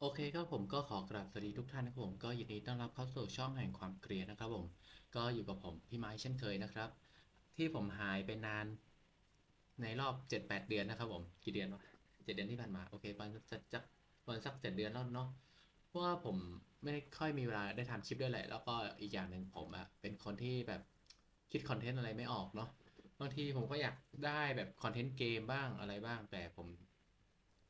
โอเคครับผมก็ขอกราบสวัสดีทุกท่านนะครับผมก็ยินดีต้อนรับเข้าสู่ช่องแห่งความเกลียดนะครับผมก็อยู่กับผมพี่ไม้เช่นเคยนะครับ ที่ผมหายไปนานในรอบเจ็ดแปดเดือนนะครับผมกี่เดือนวะเจ็ดเดือนที่ผ่านมาโอเคประมาณสักสักประมาณสักเจ็ดเดือนแล้วเนาะเพราะว่าผมไม่ค่อยมีเวลาได้ทำคลิปด้วยแหละ แล้วก็อีกอย่างหนึ่งผมอะเป็นคนที่แบบคิดคอนเทนต์อะไรไม่ออกเนาะบางทีผมก็อยากได้แบบคอนเทนต์เกมบ้างอะไรบ้าง แต่ผม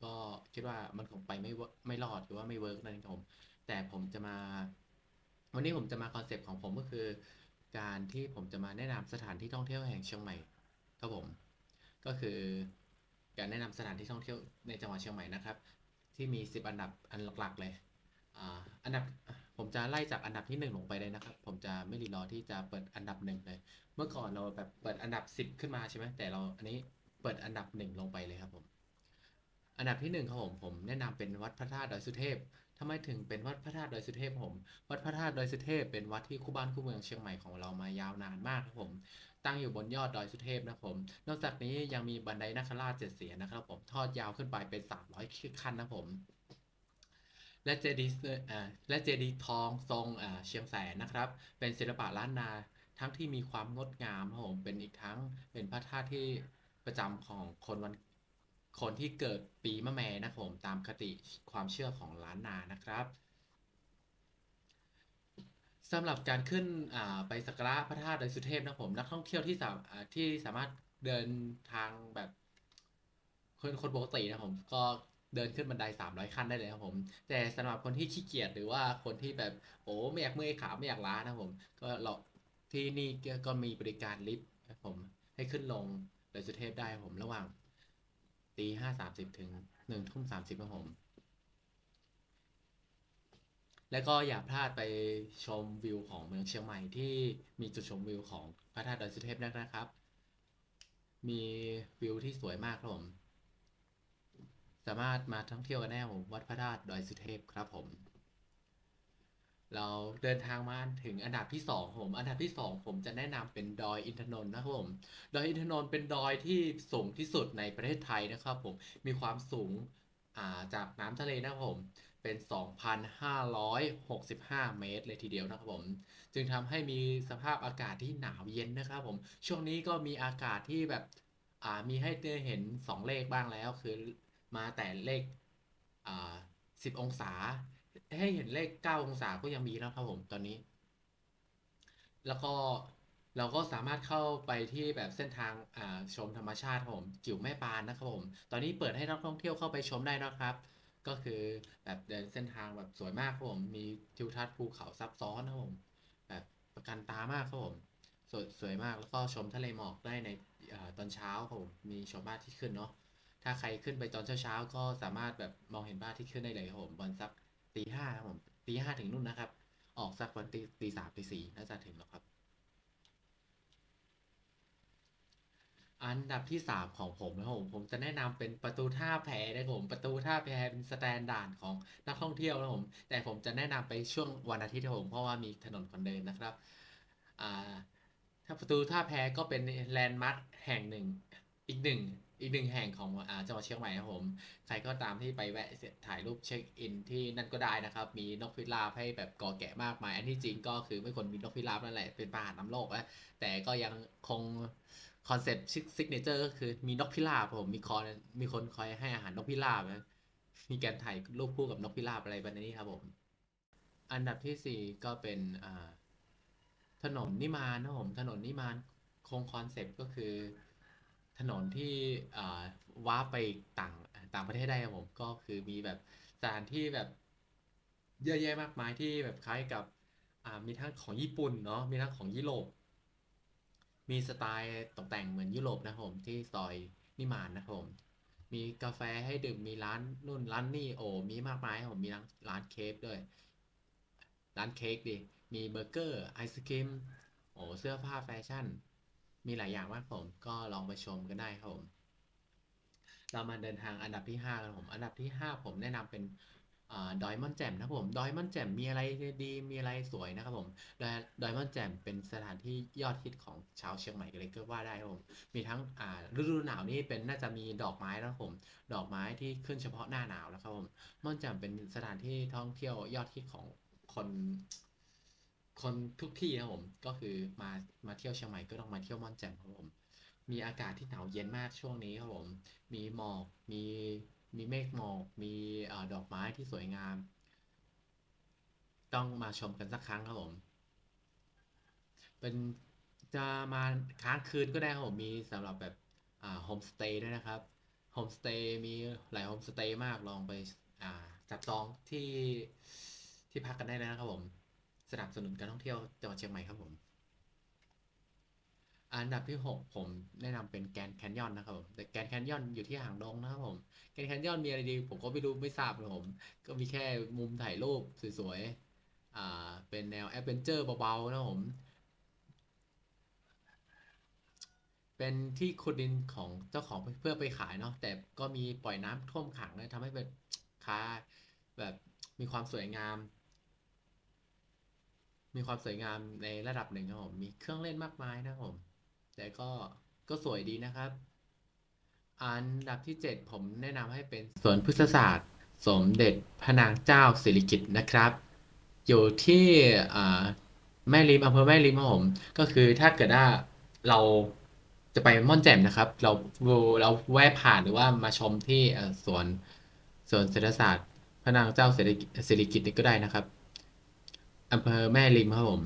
ก็คิดว่ามันคงไปไม่ไม่รอดหรือว่าไม่เวิร์กนั่นเองครับผมแต่ผมจะมา วันนี้ผมจะมาคอนเซปต์ของผมก็คือ การที่ผมจะมาแนะนำสถานที่ท่องเที่ยวแห่งเชียงใหม่ครับผม ก็คือการแนะนำสถานที่ท่องเที่ยวในจังหวัดเชียงใหม่นะครับ ที่มี 10 อันดับอันหลักๆเลยอ่าอันดับผมจะไล่จากอันดับที่หนึ่งลงไปเลยนะครับ ผมจะไม่รีรอที่จะเปิดอันดับหนึ่งเลย เมื่อก่อนเราแบบเปิดอันดับ 10 ขึ้นมาใช่ไหมแต่เราอันนี้เปิดอันดับหนึ่งลงไปเลยครับผม อันดับที่หนึ่งครับผมผมแนะนำเป็นวัดพระธาตุดอยสุเทพทำไมถึงเป็นวัดพระธาตุดอยสุเทพผม วัดพระธาตุดอยสุเทพเป็นวัดที่คู่บ้านคู่เมืองเชียงใหม่ของเรามายาวนานมากครับผม ตั้งอยู่บนยอดดอยสุเทพนะครับผม นอกจากนี้ยังมีบันไดนาคราชเจ็ดเสียนนะครับผมทอดยาวขึ้นไปเป็น 300ขั้นนะครับผม และเจดีและเจดีทองทรงเชียงแสนนะครับ เป็นศิลปะล้านนาทั้งที่มีความงดงามครับผมเป็นอีกทั้งเป็นพระธาตุที่ประจำของคนวัน คนที่เกิดปีมะแม่นะครับผมตามคติความเชื่อของล้านนานะครับสำหรับการขึ้นไปสักการะพระธาตุดอยสุเทพนะผมนักท่องเที่ยวที่สามาที่สามารถเดินทางแบบคนคนปกตินะผมก็เดินขึ้นบันได300 ขั้นได้เลยครับผม แต่สำหรับคนที่ขี้เกียจหรือว่าคนที่แบบโอ้ไม่อยากเมื่อยขาไม่อยากล้านะผม ก็เราที่นี่ก็มีบริการลิฟต์ครับผมให้ขึ้นลงดอยสุเทพได้ผมระหว่าง ตีห้าสามสิบถึงหนึ่งทุ่มสามสิบครับผม แล้วก็อย่าพลาดไปชมวิวของเมืองเชียงใหม่ที่มีจุดชมวิวของพระธาตุดอยสุเทพนะครับ มีวิวที่สวยมากครับผม สามารถมาท่องเที่ยวกันได้ผมวัดพระธาตุดอยสุเทพครับผม เราเดินทางมาถึงอันดับที่สองผม อันดับที่สองผมจะแนะนำเป็นดอยอินทนนท์นะครับผม ดอยอินทนนท์เป็นดอยที่สูงที่สุดในประเทศไทยนะครับผม มีความสูงาจากน้ำทะเลนะครับผม เป็น 2,565 เมตรเลยทีเดียวนะครับผม จึงทำให้มีสภาพอากาศที่หนาวเย็นนะครับผม ช่วงนี้ก็มีอากาศที่แบบมีให้ได้เห็น 2 เลขบ้างแล้ว คือมาแต่เลข 10 องศา ให้เห็นเลข 9 องศาก็ยังมีแล้วครับผมตอนนี้ แล้วก็เราก็สามารถเข้าไปที่แบบเส้นทางชมธรรมชาติผมกิ่วแม่ปานนะครับผมตอนนี้เปิดให้นักท่องเที่ยวเข้าไปชมได้นะครับ ก็คือแบบเดินเส้นทางแบบสวยมากครับผมมีทิวทัศน์ภูเขาซับซ้อนนะครับผมแบบประกันตามากครับผมสวยสวยมากแล้วก็ชมทะเลหมอกได้ในอตอนเช้าครับผมมีชมพระอาทิตย์ขึ้นเนาะถ้าใครขึ้นไปตอนเช้าๆก็สามารถแบบมองเห็นพระอาทิตย์ขึ้นได้เลยครับผมวันสัก ตีห้าครับผมตีห้าถึงนู่นนะครับ ออกสักวันตีตีสามตีสี่น่าจะถึงแล้วครับ อันดับที่สามของผมนะครับผมผมจะแนะนำเป็นประตูท่าแพนะครับผมประตูท่าแพเป็นสแตนดาร์ดของนักท่องเที่ยวนะครับผม แต่ผมจะแนะนำไปช่วงวันอาทิตย์ครับผมเพราะว่ามีถนนคนเดินนะครับอ่าถ้าประตูท่าแพก็เป็นแลนด์มาร์คแห่งหนึ่งอีกหนึ่ง อีกหนึ่งแห่งของอจังหวัดเชียงใหม่ครับผม ใครก็ตามที่ไปแวะถ่ายรูปเช็คอินที่นั่นก็ได้นะครับ มีนกพิราบให้แบบกอแกะมากมาย อันที่จริงก็คือไม่ควรมีนกพิราบนั่นแหละ เป็นปาหานำโลกนะแต่ก็ยังคงคอนเซ็ปต์ซิกเนเจอร์ก็คือมีนกพิราบผมมีคอนมีคนคอยให้อาหารนกพิราบนะมีการถ่ายรูปคู่กับนกพิราบอะไรแบบนี้ครับผม อันดับที่สี่ก็เป็นถนนนิมานนะผมถนนนิมานคงคอนเซ็ปต์ก็คือ ถนนที่อ่าว้าไปต่างต่างประเทศได้ครับผมก็คือมีแบบสถานที่แบบเยอะแยะมากมายที่แบบคล้ายกับมีทั้งของญี่ปุ่นเนาะมีทั้งของยุโรปมีสไตล์ตกแต่งเหมือนยุโรปนะผมที่ซอยนิมานนะผม มีกาแฟให้ดื่มมีร้านนู่นร้านนี่โอ้มีมากมายผมมีร้านร้านเค้กด้วย ร้านเค้กดิมีเบอร์เกอร์ไอศครีมโอ้เสื้อผ้าแฟชั่น มีหลายอย่างมากผมก็ลองไปชมกันได้ครับผม เรามาเดินทางอันดับที่ห้ากันผม อันดับที่ห้าผมแนะนำเป็นอดอยม่อนแจ่มนะผมดอยม่อนแจ่มมีอะไรดีมีอะไรสวยนะครับผมดอยดอยม่อนแจ่มเป็นสถานที่ยอดฮิตของชาวเชียงใหม่กันเลยก็ว่าได้ครับผมมีทั้งฤดูหนาวนี่เป็นน่าจะมีดอกไม้นะครับผม ดอกไม้ที่ขึ้นเฉพาะหน้าหนาวนะครับผมม่อนแจ่มเป็นสถานที่ท่องเที่ยวยอดฮิตของคน คนทุกที่ครับผมก็คือมามาเที่ยวเชียงใหม่ก็ต้องมาเที่ยวม่อนแจ่มครับผม มีอากาศที่หนาวเย็นมากช่วงนี้ครับผม มีหมอกมีมีเมฆหมอกมีอดอกไม้ที่สวยงาม ต้องมาชมกันสักครั้งครับผม เป็นจะมาค้างคืนก็ได้ครับผมมีสำหรับแบบอ่าโฮมสเตย์ด้วยนะครับโฮมสเตย์มีหลายโฮมสเตย์มากลองไปอ่าจับจองที่ที่พักกันได้เลยนะครับผม สนับสนุนการท่องเที่ยวจังหวัดเชียงใหม่ครับผม อันดับที่ 6 ผมแนะนำเป็นแกนแคนยอนนะครับผมแต่แกนแคนยอนอยู่ที่หางดงนะครับผมแกนแคนยอนมีอะไรดี ผมก็ไม่รู้ไม่ทราบเลยผม ก็มีแค่มุมถ่ายรูปสวยๆอ่าเป็นแนวแอดเวนเจอร์เบาๆนะครับผมเป็นที่ขุดดินของเจ้าของเพื่อไปขายเนาะแต่ก็มีปล่อยน้ำท่วมขังนะทำให้แบบค้าแบบมีความสวยงาม มีความสวยงามในระดับหนึ่งครับผมมีเครื่องเล่นมากมายนะครับผม แต่ก็ก็สวยดีนะครับ อันดับที่ 7 ผมแนะนำให้เป็นสวนพฤกษศาสตร์ สมเด็จพระนางเจ้าสิริกิติ์นะครับ อยู่ที่แม่ริมอำเภอแม่ริมครับผม ก็คือถ้าเกิดว่าเราจะไปม่อนแจ่มนะครับ เราเราแวะผ่านหรือว่ามาชมที่สวนสวนเศรษฐศาสตร์ พระนางเจ้าสิริกิติ์ก็ได้นะครับ อำเภอแม่ริมครับผม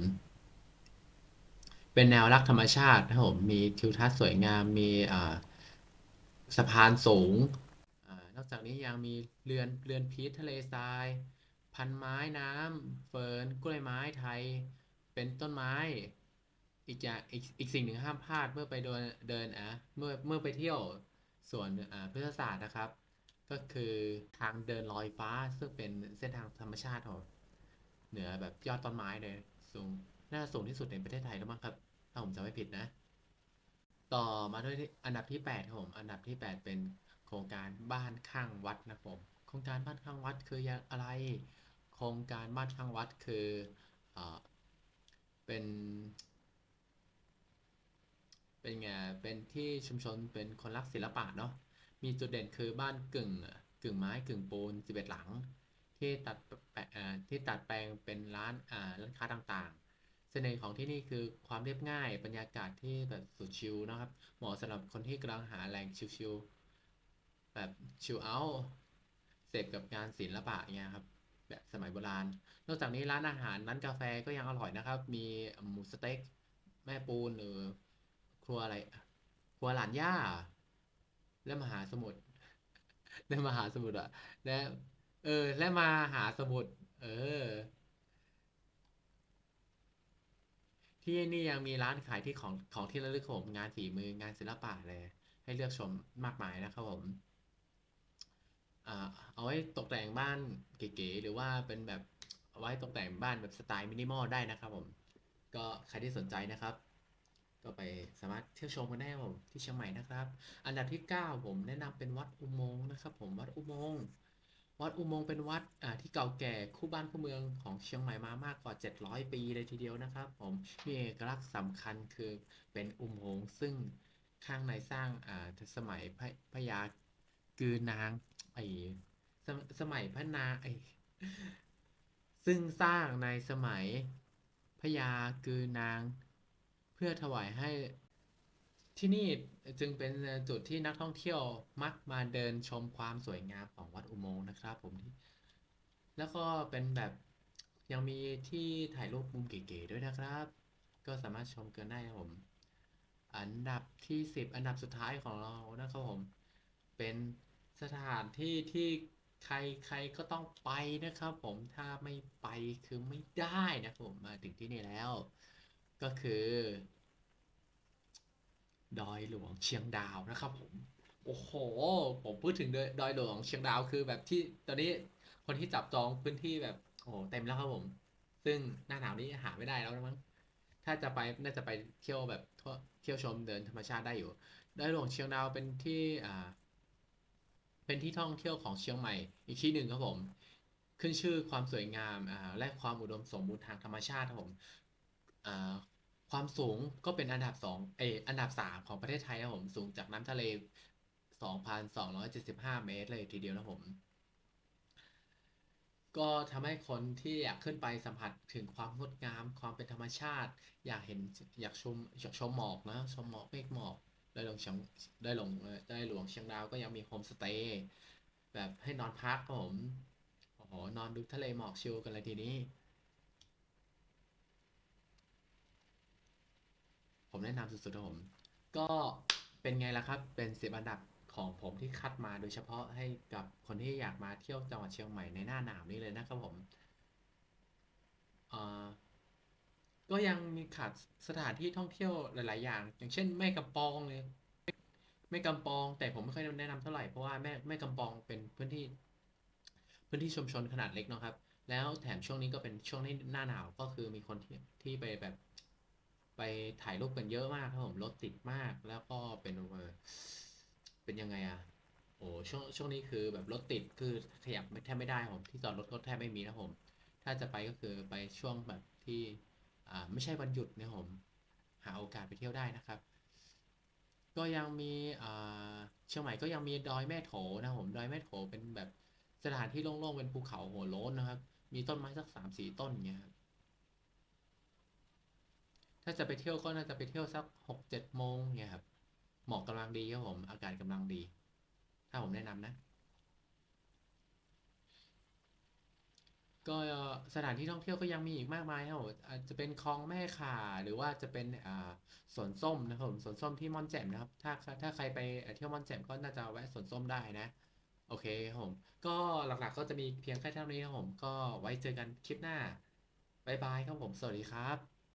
เป็นแนวรักธรรมชาตินะครับผม มีทิวทัศน์สวยงาม มีอ่าสะพานสูงอานอกจากนี้ยังมีเรือนเรือนพีชทะเลทราย พันไม้น้ำเฟิร์นกล้วยไม้ไทย เป็นต้นไม้ อีกอย่างอีกอีกสิ่งหนึ่งห้ามพลาดเมื่อไปเดินเดินอะเมื่อเมื่อไปเที่ยวสวนอ่าพฤกษศาสตร์นะครับ ก็คือทางเดินลอยฟ้าซึ่งเป็นเส้นทางธรรมชาติของ เหนือแบบยอดต้นไม้เลยสูงน่าจะสูงที่สุดในประเทศไทยแล้วมั้งครับ ถ้าผมจำไม่ผิดนะ ต่อมาด้วยอันดับที่8ครับผม อันดับที่ 8 เป็นโครงการบ้านข้างวัดนะครับผม โครงการบ้านข้างวัดคืออะไร โครงการบ้านข้างวัดคือเอ่อเป็น เป็นไง เป็นที่ชุมชนเป็นคนรักศิลปะเนาะ มีจุดเด่นคือบ้านกึ่งกึ่งไม้กึ่งปูน11 หลัง ที่ตัดแปะอ่าที่ตัดแปลงเป็นร้านร้านค้าต่างๆ เสน่ห์ของที่นี่คือความเรียบง่าย บรรยากาศที่แบบสุดชิลนะครับ เหมาะสำหรับคนที่กำลังหาแหล่งชิลๆแบบชิลเอาเสพกับงานศิลปะเงี้ยครับแบบสมัยโบราณ นอกจากนี้ร้านอาหารร้านกาแฟก็ยังอร่อยนะครับ มีหมูสเต็กแม่ปูนหรือครัวอะไร ครัวหลานย่าและมหาสมุทรและมหาสมุทรอะและ เออ และมาหาสมุทรเออ ที่นี่ยังมีร้านขายที่ของของที่ระลึกของผมงานฝีมืองานศิลปะเลย ให้เลือกชมมากมายนะครับผมเอาไว้ตกแต่งบ้านเก๋ๆหรือว่าเป็นแบบเอาไว้ตกแต่งบ้านแบบสไตล์มินิมอลได้นะครับผม ก็ใครที่สนใจนะครับ ก็ไปสามารถเที่ยวชมกันได้ครับผมที่เชียงใหม่นะครับ อันดับที่ 9 ผมแนะนำเป็นวัดอุโมงค์นะครับ ผมวัดอุโมงค์ วัดอุโมงค์เป็นวัดที่เก่าแก่คู่บ้านคู่เมืองของเชียงใหม่มามากกว่า 700 ปีเลยทีเดียวนะครับ ผมมีเอกลักษณ์สำคัญคือเป็นอุโมงค์ซึ่งข้างในสร้างอ่าสมัยพระพญากือนางไอสสมัยพระนาไอซึ่งสร้างในสมัยพญากือนาง เพื่อถวายให้ ที่นี่จึงเป็นจุดที่นักท่องเที่ยวมักมาเดินชมความสวยงามของวัดอุโมงค์นะครับ ผมแล้วก็เป็นแบบยังมีที่ถ่ายรูปมุมเก๋ๆด้วยนะครับ ก็สามารถชมกันได้ครับผม อันดับที่ 10 อันดับสุดท้ายของเรานะครับผม เป็นสถานที่ที่ใครใครก็ต้องไปนะครับผมถ้าไม่ไปคือไม่ได้นะครับผมมาถึงที่นี่แล้ว ก็คือ ดอยหลวงเชียงดาวนะครับผม โอ้โห ผมพูดถึงดอยหลวงเชียงดาวคือแบบที่ตอนนี้คนที่จับจองพื้นที่แบบโอ้เต็มแล้วครับผม ซึ่งหน้าหนาวนี้หาไม่ได้แล้วนะมั้ง ถ้าจะไปน่าจะไปเที่ยวแบบเที่ยวชมเดินธรรมชาติได้อยู่ ดอยหลวงเชียงดาวเป็นที่อ่า เป็นที่ท่องเที่ยวของเชียงใหม่ อีกที่หนึ่งครับผม ขึ้นชื่อความสวยงามอ่าและความอุดมสมบูรณ์ทางธรรมชาติครับผมอ่า ความสูงก็เป็นอันดับสองเอออันดับสามของประเทศไทยครับผมสูงจากน้ำทะเล2,275เมตรเลยทีเดียวนะผม ก็ทำให้คนที่อยากขึ้นไปสัมผัสถึงความงดงาม ความเป็นธรรมชาติ อยากเห็นอยากชมอยากชมหมอกนะชมหมอกเมฆหมอกได้ลงเชียงได้ลงได้หลวงเชียงดาวก็ยังมีโฮมสเตย์แบบให้นอนพักผมโอ้โหนอนดูทะเลหมอกชิลกันเลยทีนี้ ผมแนะนำสุดๆครับผม ก็เป็นไงล่ะครับ เป็นสิบอันดับของผมที่คัดมาโดยเฉพาะให้กับคนที่อยากมาเที่ยวจังหวัดเชียงใหม่ในหน้าหนาวนี้เลยนะครับผมก็ยังมีขาดสถานที่ท่องเที่ยวหลาย ๆ อย่าง อย่างเช่นแม่กำปองเลยแม่กำปองแต่ผมไม่ค่อยแนะนำเท่าไหร่เพราะว่าแม่แม่กำปองเป็นพื้นที่ พื้นที่ชุมชนขนาดเล็กนะครับ แล้วแถมช่วงนี้ก็เป็นช่วงที่หน้าหนาวก็คือมีคนที่ที่ไปแบบ ไปถ่ายรูปกันเยอะมากครับผมรถติดมากแล้วก็เป็นเป็นยังไงอะโอ้ช่วงช่วงนี้คือแบบรถติดคือขยับไม่แทบไม่ได้ผมที่จอดรถก็แทบไม่มีนะผม ถ้าจะไปก็คือไปช่วงแบบที่อ่าไม่ใช่วันหยุดนะผมหาโอกาสไปเที่ยวได้นะครับ ก็ยังมีอ่าเชียงใหม่ก็ยังมีดอยแม่โถนะผมดอยแม่โถเป็นแบบสถานที่โล่งๆเป็นภูเขาหัวโล้นนะครับ มีต้นไม้สักสามสี่ต้นเงี้ยครับ ถ้าจะไปเที่ยวก็น่าจะไปเที่ยวสักหกเจ็ดโมงเนี่ยครับเหมาะกำลังดีครับผมอากาศกำลังดี ถ้าผมแนะนำนะ ก็สถานที่ท่องเที่ยวก็ยังมีอีกมากมายครับอาจจะเป็นคลองแม่ข่าหรือว่าจะเป็นอ่าสวนส้มนะครับผมสวนส้มที่ม่อนแจ่มนะครับ ถ้าถ้าใครไปเที่ยวม่อนแจ่มก็น่าจะแวะสวนส้มได้นะโอเคครับผม ก็หลักๆก็จะมีเพียงแค่เท่านี้ครับผม ก็ไว้เจอกันคลิปหน้า บ๊ายบายครับผม สวัสดีครับ